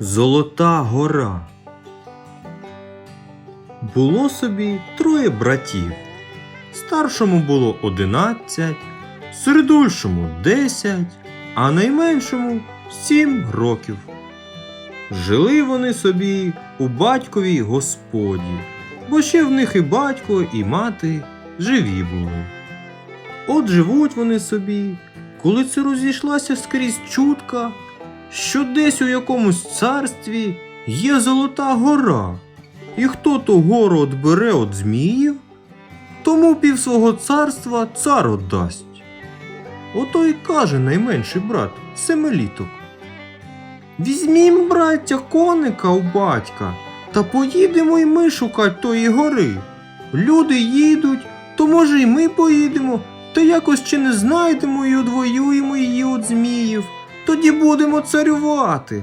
Золота гора. Було собі троє братів. Старшому було одинадцять, середульшому десять, а найменшому сім років. Жили вони собі у батьковій господі, бо ще в них і батько, і мати живі були. От живуть вони собі, коли це розійшлася скрізь чутка, що десь у якомусь царстві є золота гора, і хто ту гору отбере від зміїв, тому пів свого царства цар отдасть. Ото й каже найменший брат Семеліток. Візьмім, браття, коника у батька, та поїдемо й ми шукать тої гори. Люди їдуть, то може й ми поїдемо, та якось чи не знайдемо і одвоюємо її від зміїв, тоді будемо царювати.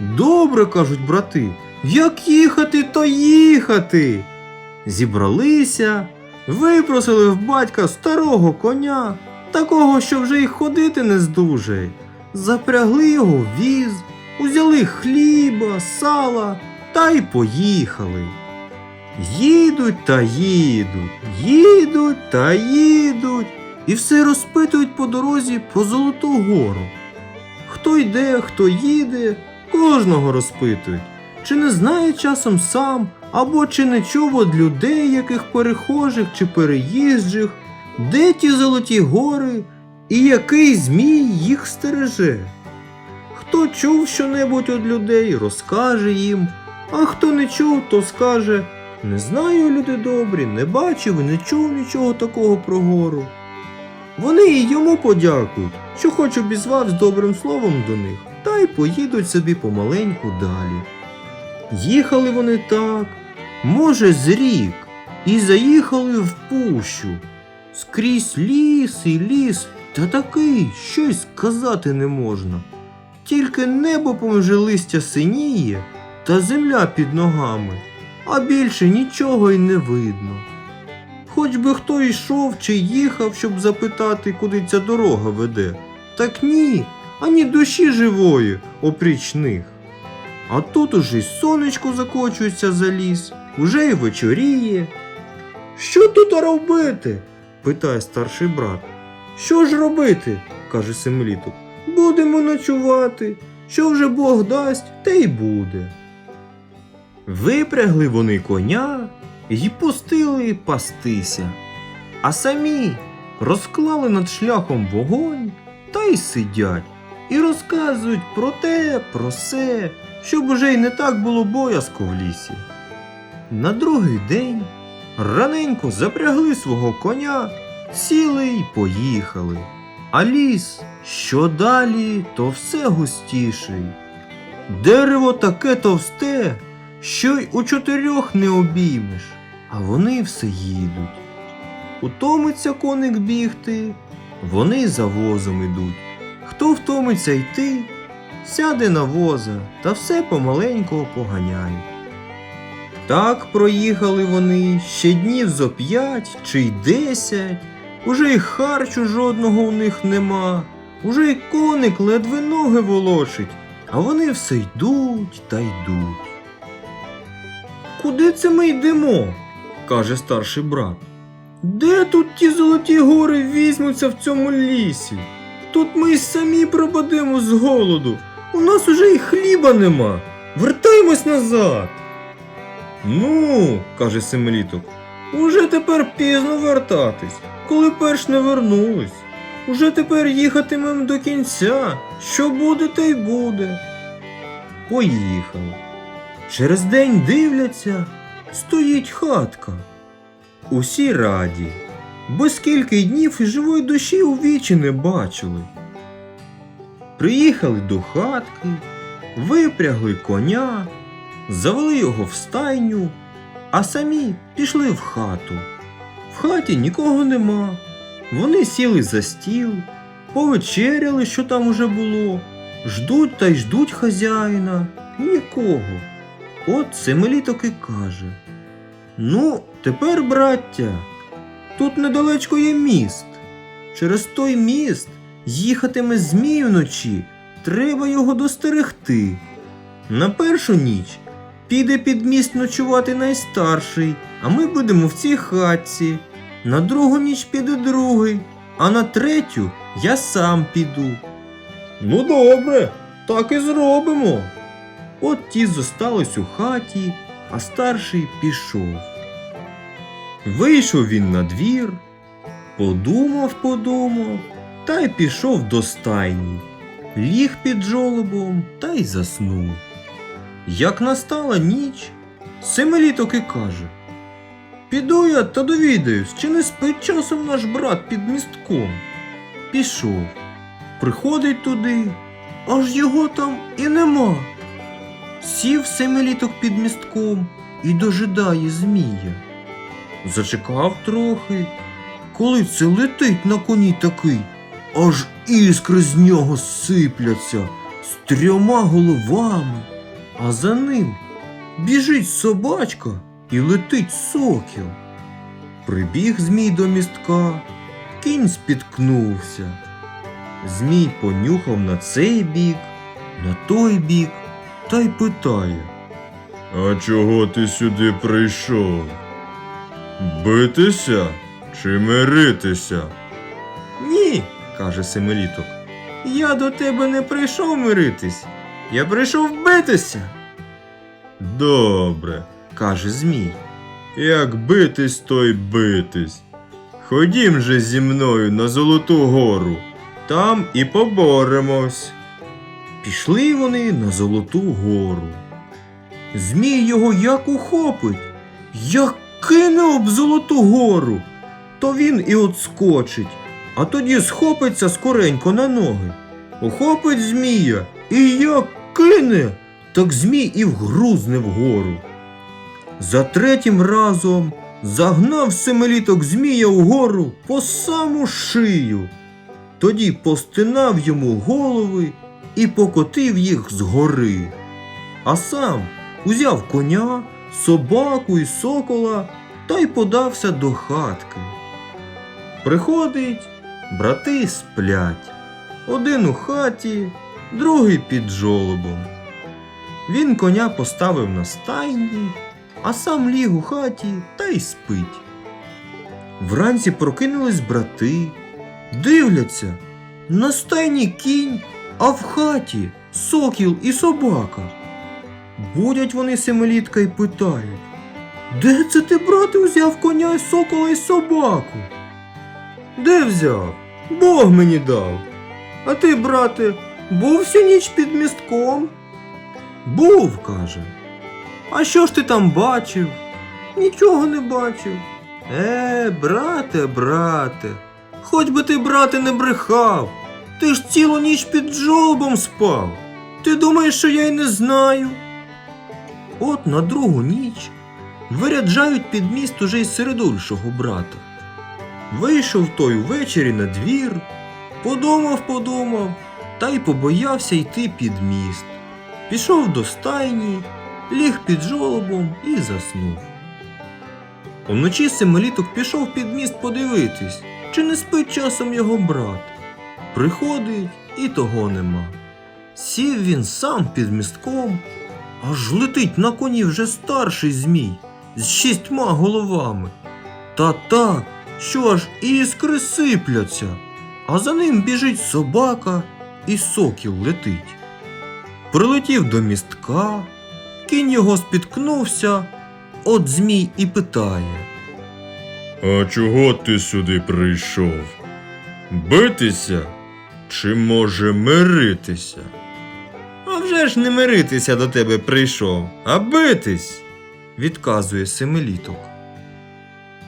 Добре, кажуть брати, як їхати, то їхати. Зібралися, випросили в батька старого коня, такого, що вже й ходити не здужає. Запрягли його в віз, узяли хліба, сала та й поїхали. Їдуть та їдуть, їдуть та їдуть, і все розпитують по дорозі про Золоту гору. Хто йде, хто їде, кожного розпитують, чи не знає часом сам, або чи не чув від людей, яких перехожих чи переїжджих, де ті золоті гори і який змій їх стереже. Хто чув щонебудь від людей, розкаже їм, а хто не чув, то скаже не знаю, люди добрі, не бачив і не чув нічого такого про гору. Вони і йому подякують, що хоч обізвав з добрим словом до них, та й поїдуть собі помаленьку далі. Їхали вони так, може, з рік, і заїхали в пущу. Скрізь ліс і ліс, та такий, що й сказати не можна. Тільки небо поміж листя синіє, та земля під ногами, а більше нічого й не видно. Хоч би хто йшов чи їхав, щоб запитати, куди ця дорога веде, так ні, ані душі живої опріч них. А тут уже й сонечко закочується за ліс, уже й вечоріє. Що тут робити? питає старший брат. Що ж робити? каже Семиліток. Будемо ночувати. Що вже Бог дасть, те й буде. Випрягли вони коня і пустили пастися, а самі розклали над шляхом вогонь та й сидять, і розказують про те, про се, щоб уже й не так було боязко в лісі. На другий день раненько запрягли свого коня, сіли й поїхали. А ліс, що далі, то все густіший. Дерево таке товсте, що й у чотирьох не обіймеш, а вони все їдуть. Утомиться коник бігти, вони за возом ідуть. Хто втомиться йти, сяде на воза та все помаленьку поганяють. Так проїхали вони ще днів зо п'ять чи й десять, уже й харчу жодного у них нема, уже й коник ледве ноги волочить, а вони все йдуть та йдуть. Куди це ми йдемо? каже старший брат. Де тут ті золоті гори візьмуться в цьому лісі? Тут ми й самі пропадемо з голоду. У нас уже й хліба нема. Вертаємось назад. Ну, каже Семеліток, уже тепер пізно вертатись, коли перш не вернулись. Уже тепер їхатимем до кінця. Що буде, те й буде. Поїхали. Через день дивляться, стоїть хатка. Усі раді, бо скільки днів і живої душі у вічі не бачили. Приїхали до хатки, випрягли коня, завели його в стайню, а самі пішли в хату. В хаті нікого нема. Вони сіли за стіл, повечеряли, що там уже було, ждуть та й ждуть хазяїна. Нікого. От Семеліток і каже. Ну, тепер, браття, тут недалечко є міст. Через той міст їхатиме змій вночі, треба його достерегти. На першу ніч піде під міст ночувати найстарший, а ми будемо в цій хатці. На другу ніч піде другий, а на третю я сам піду. Ну добре, так і зробимо. От ті зостались у хаті, а старший пішов. Вийшов він на двір, подумав, подумав, та й пішов до стайні, ліг під жолобом та й заснув. Як настала ніч, семиліток і каже Піду я та довідаюсь, чи не спить часом наш брат під містком. Пішов, приходить туди, аж його там і нема. Сів семиліток під містком і дожидає змія. Зачекав трохи, коли це летить на коні такий, аж іскри з нього сипляться з трьома головами, а за ним біжить собачка і летить сокіл. Прибіг змій до містка, кінь спіткнувся. Змій понюхав на цей бік, на той бік та й питає. А чого ти сюди прийшов? Битися чи миритися? Ні, каже Семиліток. Я до тебе не прийшов миритись. Я прийшов битися, Добре, каже Змій. як битись, то й битись. Ходім же зі мною на Золоту гору, там і поборемось. Пішли вони на Золоту гору. Змій його як ухопить, як кине об Золоту гору, то він і отскочить, а тоді схопиться скоренько на ноги. Ухопить змія і як кине, так змій і вгрузне вгору. За третім разом загнав семиліток змія вгору по саму шию. Тоді постинав йому голови і покотив їх згори. А сам узяв коня, собаку і сокола та й подався до хатки. Приходить, брати сплять. Один у хаті, другий під жолобом. Він коня поставив на стайні, а сам ліг у хаті та й спить. Вранці прокинулись брати, дивляться, на стайні кінь, а в хаті сокіл і собака. Будять вони семилітка й питають, де це ти, брате, взяв коня й сокола й собаку? Де взяв? Бог мені дав. А ти, брате, був всю ніч під містком? Був, каже. А що ж ти там бачив? Нічого не бачив. Е, брате, брате, хоч би ти, брате, не брехав. Ти ж цілу ніч під жолобом спав. Ти думаєш, що я й не знаю? От на другу ніч виряджають під міст уже й середульшого брата. Вийшов той увечері на двір, подумав, подумав, та й побоявся йти під міст. Пішов до стайні, ліг під жолобом і заснув. Уночі семиліток пішов під міст подивитись, чи не спить часом його брат. Приходить і того нема. Сів він сам під містком, аж летить на коні вже старший змій з шістьма головами. Та так, що аж іскри сипляться, а за ним біжить собака і сокіл летить. Прилетів до містка, кінь його спіткнувся, от змій і питає. А чого ти сюди прийшов? Битися чи може миритися? А вже ж не миритися до тебе прийшов, а битись, відказує семиліток.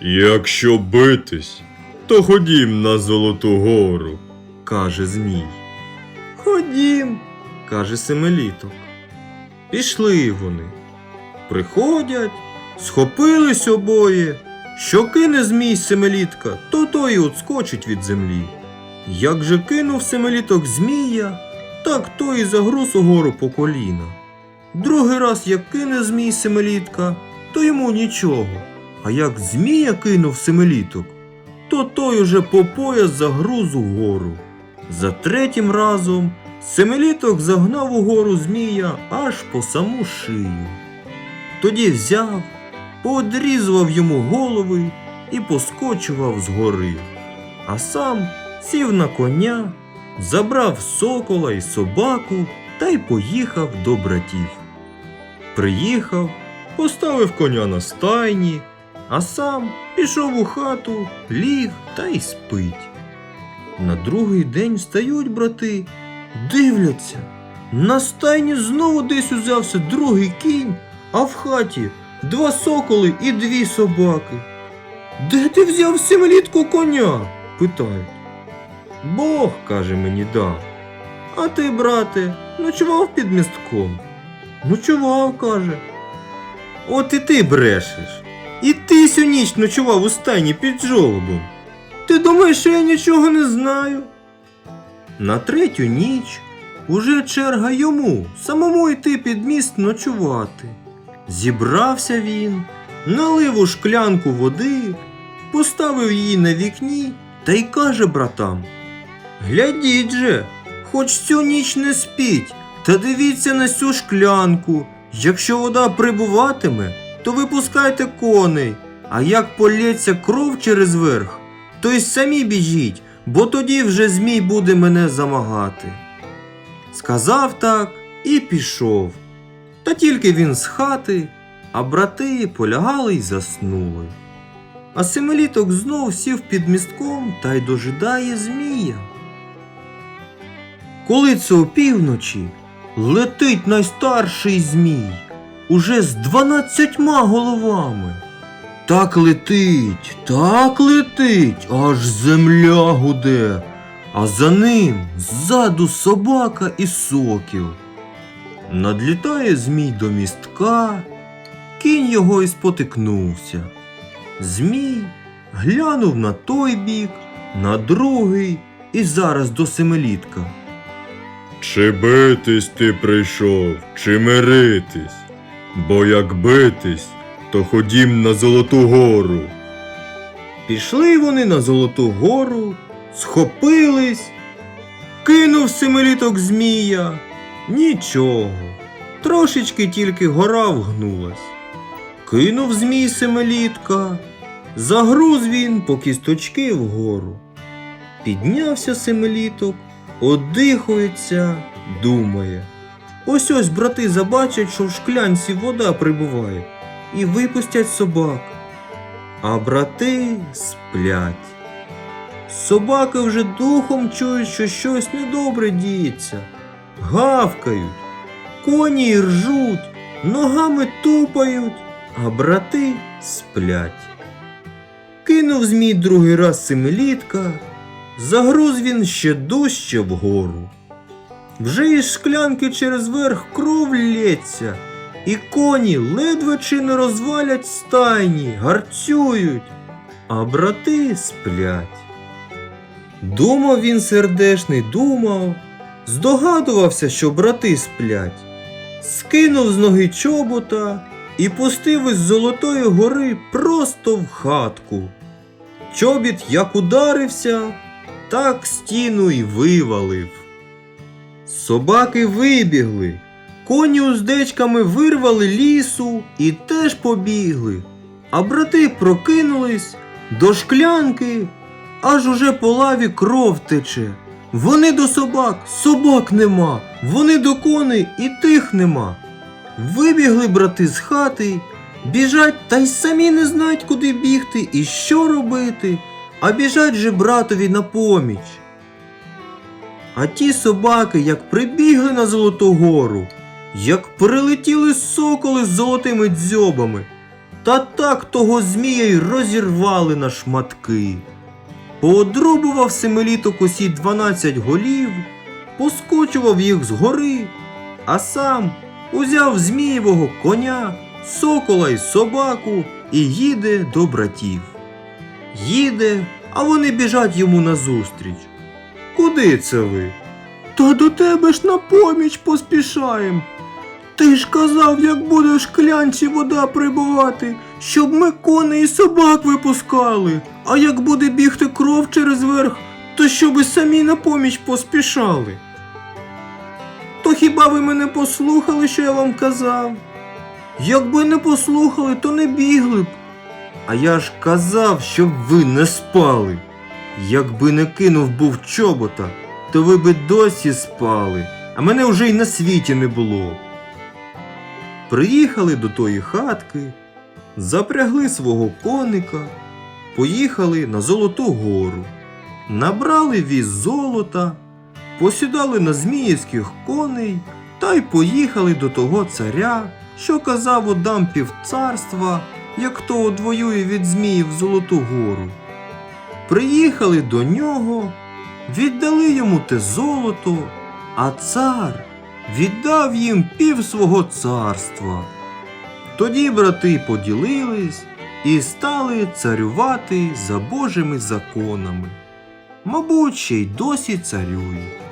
Якщо битись, то ходім на Золоту гору. каже Змій. Ходім, каже Семиліток. Пішли вони. Приходять, схопились обоє. Що кине Змій Семилітка, то той і отскочить від землі. Як же кинув Семиліток Змія, так той і загруз угору по коліна. Другий раз як кине Змій Семилітка, то йому нічого. А як Змія кинув Семиліток, то той уже по пояс загруз угору. За третім разом Семиліток загнав угору змія аж по саму шию. Тоді взяв, поодрізував йому голови і поскочував згори, а сам сів на коня, забрав сокола й собаку та й поїхав до братів. Приїхав, поставив коня на стайні, а сам пішов у хату, ліг та й спить. На другий день встають брати, дивляться. На стайні знову десь узявся другий кінь, а в хаті два соколи і дві собаки. Де ти взяв семилітку коня? питають. Бог, каже мені, дав. А ти, брате, ночував під містком? Ночував, каже. От і ти брешеш. І ти сю ніч ночував у стайні під жолобом. Ти думаєш, що я нічого не знаю? На третю ніч уже черга йому самому йти під міст ночувати. Зібрався він, налив у шклянку води, поставив її на вікні та й каже братам: Глядіть же, хоч цю ніч не спіть, та дивіться на цю шклянку. Якщо вода прибуватиме, то випускайте коней, а як полється кров через верх, то й самі біжіть, бо тоді вже змій буде мене замагати. Сказав так і пішов. Та тільки він з хати, а брати полягали й заснули. А семиліток знов сів під містком та й дожидає змія. Коли це опівночі летить найстарший змій, уже з дванадцятьма головами. Так летить, так летить, аж земля гуде, а за ним ззаду собака і сокіл. Надлітає змій до містка, кінь його і спотикнувся. Змій глянув на той бік, на другий і зараз до семилітка. Чи битись ти прийшов, чи миритись? Бо як битись, то ходім на Золоту гору. Пішли вони на Золоту гору, схопились, кинув семиліток змія. Нічого, трошечки тільки гора вгнулась. Кинув змій семилітка, загруз він по кісточки вгору. Піднявся семиліток, одихується, думає. Ось ось брати забачать, що в шклянці вода прибуває, і випустять собак. А брати сплять. Собаки вже духом чують, що щось недобре діється. Гавкають, коні ржуть, ногами тупають, а брати сплять. Кинув змій другий раз семилітка, загруз він ще дужче вгору. Вже із шклянки через верх кров лється, і коні ледве чи не розвалять стайні, гарцюють, а брати сплять. Думав він сердешний, думав, здогадувався, що брати сплять, скинув з ноги чобота і пустив із Золотої гори просто в хатку. Чобіт як ударився, так стіну й вивалив. Собаки вибігли, коні уздечками вирвали лісу і теж побігли, а брати прокинулись до шклянки, аж уже по лаві кров тече. Вони до собак, собак нема, вони до коней і тих нема. Вибігли брати з хати, біжать та й самі не знають, куди бігти і що робити, а біжать же братові на поміч. А ті собаки, як прибігли на Золоту гору, як прилетіли соколи з золотими дзьобами, та так того змія й розірвали на шматки. Поодрубував семиліток усі дванадцять голів, поскочував їх згори, а сам узяв змієвого коня, сокола й собаку і їде до братів. Їде, а вони біжать йому назустріч. Куди це ви? Та до тебе ж на поміч поспішаєм. Ти ж казав, як буде в шклянці вода прибувати, щоб ми коней і собак випускали, а як буде бігти кров через верх, то щоб і самі на поміч поспішали. То хіба ви мене послухали, що я вам казав? Якби не послухали, то не бігли б. А я ж казав, щоб ви не спали. Якби не кинув був чобота, то ви би досі спали, а мене вже й на світі не було. Приїхали до тої хатки, запрягли свого коника, поїхали на Золоту гору, набрали віз золота, посідали на зміївських коней та й поїхали до того царя, що казав отдам півцарства, як хто одвоює від Зміїв Золоту гору. Приїхали до нього, віддали йому те золото, а цар віддав їм пів свого царства. Тоді брати поділились і стали царювати за Божими законами. Мабуть, ще й досі царюють.